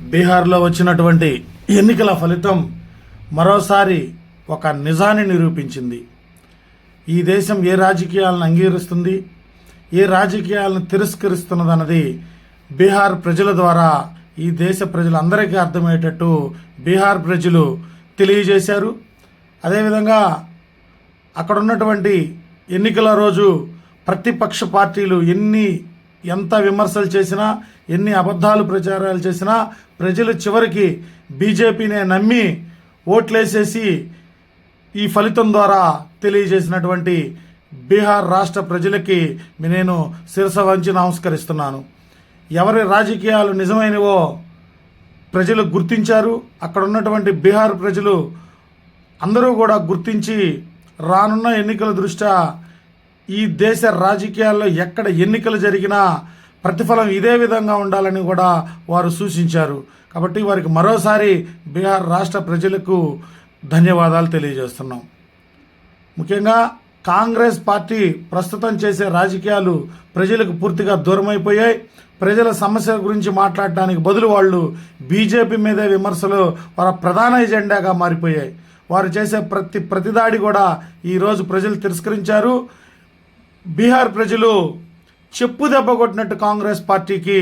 బీహార్లో వచ్చినటువంటి ఎన్నికల ఫలితం మరోసారి ఒక నిజాన్ని నిరూపించింది. ఈ దేశం ఏ రాజకీయాలను అంగీకరిస్తుంది ఏ రాజకీయాలను తిరస్కరిస్తున్నదన్నది బీహార్ ప్రజల ద్వారా ఈ దేశ ప్రజలందరికీ అర్థమయ్యేటట్టు బీహార్ ప్రజలు తెలియజేశారు. అదేవిధంగా అక్కడ ఉన్నటువంటి ఎన్నికల రోజు ప్రతిపక్ష పార్టీలు ఎన్ని ఎంత విమర్శలు చేసినా ఎన్ని అబద్ధాలు ప్రచారాలు చేసినా ప్రజలు చివరికి బీజేపీనే నమ్మి ఓట్లేసేసి ఈ ఫలితం ద్వారా తెలియజేసినటువంటి బీహార్ రాష్ట్ర ప్రజలకి నేను శిరస వంచి నమస్కరిస్తున్నాను. ఎవరి రాజకీయాలు నిజమైనవో ప్రజలు గుర్తించారు. అక్కడ ఉన్నటువంటి బీహార్ ప్రజలు అందరూ కూడా గుర్తించి రానున్న ఎన్నికల దృష్ట్యా ఈ దేశ రాజకీయాల్లో ఎక్కడ ఎన్నికలు జరిగినా ప్రతిఫలం ఇదే విధంగా ఉండాలని కూడా వారు సూచించారు. కాబట్టి వారికి మరోసారి బీహార్ రాష్ట్ర ప్రజలకు ధన్యవాదాలు తెలియజేస్తున్నాం. ముఖ్యంగా కాంగ్రెస్ పార్టీ ప్రస్తుతం చేసే రాజకీయాలు ప్రజలకు పూర్తిగా దూరమైపోయాయి. ప్రజల సమస్యల గురించి మాట్లాడటానికి బదులు వాళ్ళు బీజేపీ మీదే విమర్శలు వారి ప్రధాన ఎజెండాగా మారిపోయాయి. వారు చేసే ప్రతి ప్రతిదాడి కూడా ఈరోజు ప్రజలు తిరస్కరించారు. బీహార్ ప్రజలు చెప్పు దెబ్బ కొట్టినట్టు కాంగ్రెస్ పార్టీకి